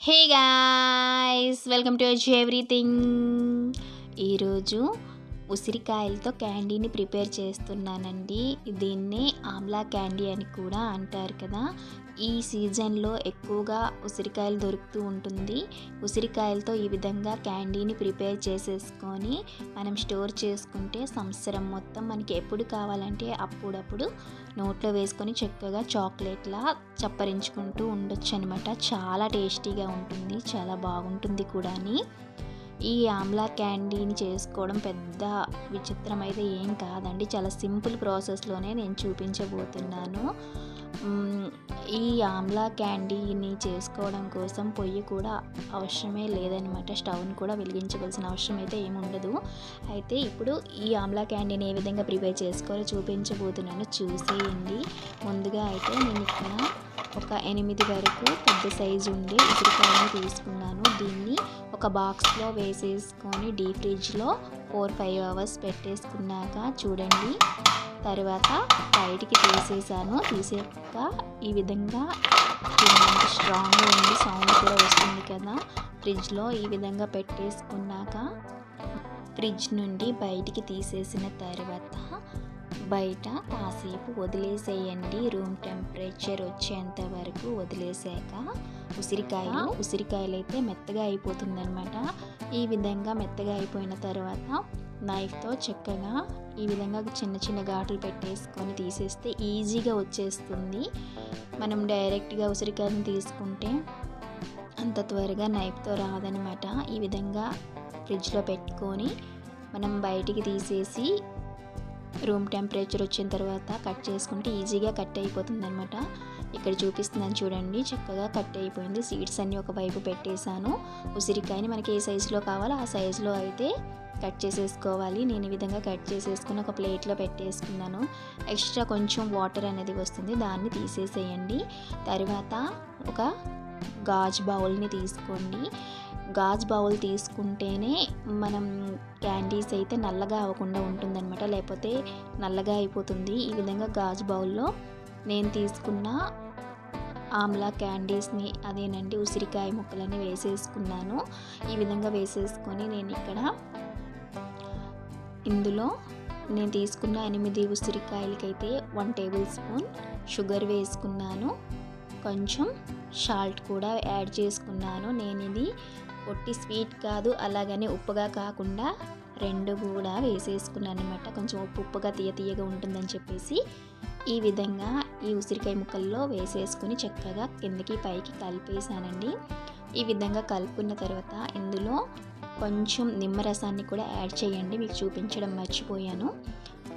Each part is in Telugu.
hey guys welcome to uh everything ఈరోజు ఉసిరికాయలతో క్యాండీని ప్రిపేర్ చేస్తున్నానండి. దీన్నే ఆమ్లా క్యాండీ అని కూడా అంటారు కదా. ఈ సీజన్లో ఎక్కువగా ఉసిరికాయలు దొరుకుతూ ఉంటుంది. ఉసిరికాయలతో ఈ విధంగా క్యాండీని ప్రిపేర్ చేసేసుకొని మనం స్టోర్ చేసుకుంటే సంవత్సరం మొత్తం మనకి ఎప్పుడు కావాలంటే అప్పుడప్పుడు నోట్లో వేసుకొని చక్కగా చాక్లెట్లా చప్పరించుకుంటూ ఉండొచ్చు అనమాట చాలా టేస్టీగా ఉంటుంది. చాలా బాగుంటుంది కూడా ఈ ఆమ్లా క్యాండీని చేసుకోవడం పెద్ద విచిత్రం అయితే ఏం కాదండి. చాలా సింపుల్ ప్రాసెస్లోనే నేను చూపించబోతున్నాను. ఈ ఆమ్లా క్యాండీని చేసుకోవడం కోసం పొయ్యి కూడా అవసరమే లేదనమాట స్టవ్ని కూడా వెలిగించవలసిన అవసరం అయితే ఏముండదు అయితే ఇప్పుడు ఈ ఆమ్లా క్యాండీని ఏ విధంగా ప్రిపేర్ చేసుకోవాలో చూపించబోతున్నాను. చూసేయండి. ముందుగా అయితే నేను ఇక్కడ ఒక ఎనిమిది వరకు పెద్ద సైజు ఉండే ఉసిరికాయని తీసుకున్నాను. దీన్ని ఒక బాక్స్లో వేసేసుకొని డీప్ ఫ్రిడ్జ్లో ఫోర్ ఫైవ్ అవర్స్ పెట్టేసుకున్నాక చూడండి. తర్వాత బయటికి తీసేసాను. తీసాక ఈ విధంగా స్ట్రాంగ్గా ఉంది సౌండ్ కూడా వస్తుంది కదా. ఫ్రిడ్జ్లో ఈ విధంగా పెట్టేసుకున్నాక ఫ్రిడ్జ్ నుండి బయటికి తీసేసిన తర్వాత బయట కాసేపు వదిలేసేయండి. రూమ్ టెంపరేచర్ వచ్చేంత వరకు వదిలేసాక ఉసిరికాయలు ఉసిరికాయలు అయితే మెత్తగా అయిపోతుందన్నమాట. ఈ విధంగా మెత్తగా అయిపోయిన తర్వాత నైఫ్తో చక్కగా ఈ విధంగా చిన్న చిన్న ఘాట్లు పెట్టేసుకొని తీసేస్తే ఈజీగా వచ్చేస్తుంది. మనం డైరెక్ట్గా ఉసిరికాయలను తీసుకుంటే అంత త్వరగా నైఫ్తో రాదనమాట ఈ విధంగా ఫ్రిడ్జ్లో పెట్టుకొని మనం బయటికి తీసేసి రూమ్ టెంపరేచర్ వచ్చిన తర్వాత కట్ చేసుకుంటే ఈజీగా కట్ అయిపోతుంది అనమాట ఇక్కడ చూపిస్తున్నాను చూడండి చక్కగా కట్ అయిపోయింది. సీడ్స్ అన్నీ ఒకవైపు పెట్టేశాను. ఉసిరికాయని మనకి ఏ సైజులో కావాలో ఆ సైజులో అయితే కట్ చేసేసుకోవాలి. నేను ఈ విధంగా కట్ చేసేసుకుని ఒక ప్లేట్లో పెట్టేసుకున్నాను. ఎక్స్ట్రా కొంచెం వాటర్ అనేది వస్తుంది దాన్ని తీసేసేయండి. తర్వాత ఒక గాజు బౌల్ని తీసుకోండి. గాజు బౌల్ తీసుకుంటేనే మనం క్యాండీస్ అయితే నల్లగా అవ్వకుండా ఉంటుందన్నమాట. లేకపోతే నల్లగా అయిపోతుంది. ఈ విధంగా గాజు బౌల్లో నేను తీసుకున్న ఆమ్లా క్యాండీస్ని అదేనండి ఉసిరికాయ ముక్కలని వేసేసుకున్నాను. ఈ విధంగా వేసేసుకొని నేను ఇక్కడ ఇందులో నేను తీసుకున్న ఎనిమిది ఉసిరికాయలకైతే వన్ టేబుల్ స్పూన్ షుగర్ వేసుకున్నాను. కొంచెం సాల్ట్ కూడా యాడ్ చేసుకున్నాను. నేను ఇది పొట్టి స్వీట్ కాదు అలాగనే ఉప్పుగా కాకుండా రెండు కూడా వేసేసుకున్నాను అనమాట కొంచెం ఉప్పు ఉప్పుగా తీయ తీయగా ఉంటుందని చెప్పేసి ఈ విధంగా ఈ ఉసిరికాయ ముక్కల్లో వేసేసుకుని చక్కగా కిందకి పైకి కలిపేసానండి ఈ విధంగా కలుపుకున్న తర్వాత ఇందులో కొంచెం నిమ్మరసాన్ని కూడా యాడ్ చేయండి. మీకు చూపించడం మర్చిపోయాను.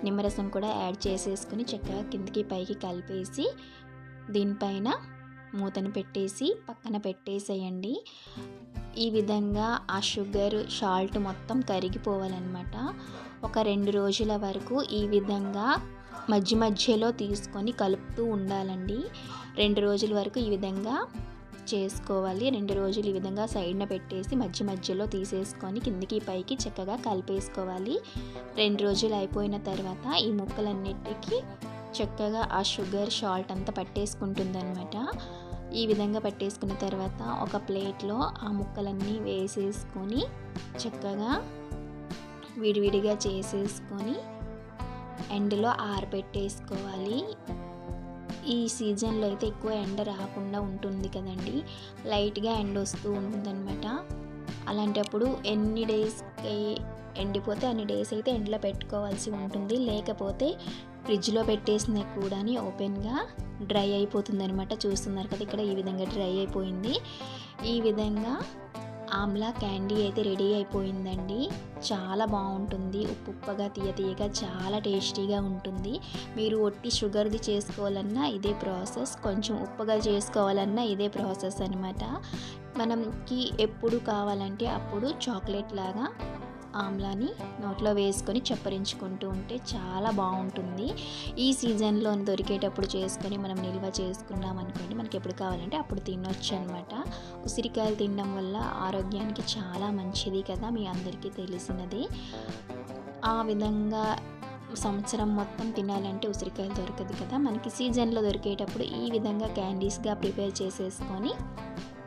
నిమ్మరసం కూడా యాడ్ చేసేసుకుని చక్కగా కిందకి పైకి కలిపేసి దీనిపైన మూతను పెట్టేసి పక్కన పెట్టేసేయండి. ఈ విధంగా ఆ షుగర్ సాల్ట్ మొత్తం కరిగిపోవాలన్నమాట. ఒక రెండు రోజుల వరకు ఈ విధంగా మధ్య మధ్యలో తీసుకొని కలుపుతూ ఉండాలండి. రెండు రోజుల వరకు ఈ విధంగా చేసుకోవాలి. రెండు రోజులు ఈ విధంగా సైడ్న పెట్టేసి మధ్య మధ్యలో తీసేసుకొని కిందికి పైకి చక్కగా కలిపేసుకోవాలి. రెండు రోజులు అయిపోయిన తర్వాత ఈ ముక్కలన్నిటికీ చక్కగా ఆ షుగర్ షాల్ట్ అంతా పట్టేసుకుంటుందన్నమాట. ఈ విధంగా పెట్టేసుకున్న తర్వాత ఒక ప్లేట్లో ఆ ముక్కలన్నీ వేసేసుకొని చక్కగా విడివిడిగా చేసేసుకొని ఎండలో ఆరబెట్టేసుకోవాలి ఈ సీజన్లో అయితే ఎక్కువ ఎండ రాకుండా ఉంటుంది కదండి. లైట్గా ఎండ వస్తూ ఉంటుందన్నమాట. అలాంటప్పుడు ఎన్ని డేస్కి ఎండిపోతే అన్ని డేస్ అయితే ఎండలో పెట్టుకోవాల్సి ఉంటుంది. లేకపోతే ఫ్రిడ్జ్లో పెట్టేసిన కూడా ఓపెన్గా డ్రై అయిపోతుంది అనమాట చూస్తున్నారు కదా ఇక్కడ ఈ విధంగా డ్రై అయిపోయింది. ఈ విధంగా ఆమ్లా క్యాండీ అయితే రెడీ అయిపోయిందండి. చాలా బాగుంటుంది. ఉప్పు ఉప్పగా తీయ తీయగా చాలా టేస్టీగా ఉంటుంది. మీరు ఒట్టి షుగర్ది చేసుకోవాలన్నా ఇదే ప్రాసెస్ కొంచెం ఉప్పగా చేసుకోవాలన్నా ఇదే ప్రాసెస్ అనమాట మనకి ఎప్పుడు కావాలంటే అప్పుడు చాక్లెట్ లాగా ఆమ్లాని నోట్లో వేసుకొని చప్పరించుకుంటూ ఉంటే చాలా బాగుంటుంది. ఈ సీజన్లో దొరికేటప్పుడు చేసుకొని మనం నిల్వ చేసుకున్నాం అనుకోండి మనకి ఎప్పుడు కావాలంటే అప్పుడు తినొచ్చు అనమాట ఉసిరికాయలు తినడం వల్ల ఆరోగ్యానికి చాలా మంచిది కదా మీ అందరికీ తెలిసినది. ఆ విధంగా సంవత్సరం మొత్తం తినాలంటే ఉసిరికాయలు దొరకదు కదా. మనకి సీజన్లో దొరికేటప్పుడు ఈ విధంగా క్యాండీస్గా ప్రిపేర్ చేసేసుకొని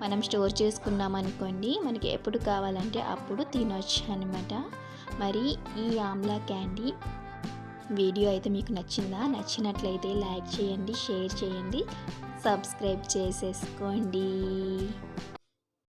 మనం స్టోర్ చేసుకున్నాం అనుకోండి మనకి ఎప్పుడు కావాలంటే అప్పుడు తినొచ్చు అనమాట మరి ఈ ఆమ్లా క్యాండీ వీడియో అయితే మీకు నచ్చిందా? నచ్చినట్లయితే లైక్ చేయండి షేర్ చేయండి సబ్స్క్రైబ్ చేసేసుకోండి.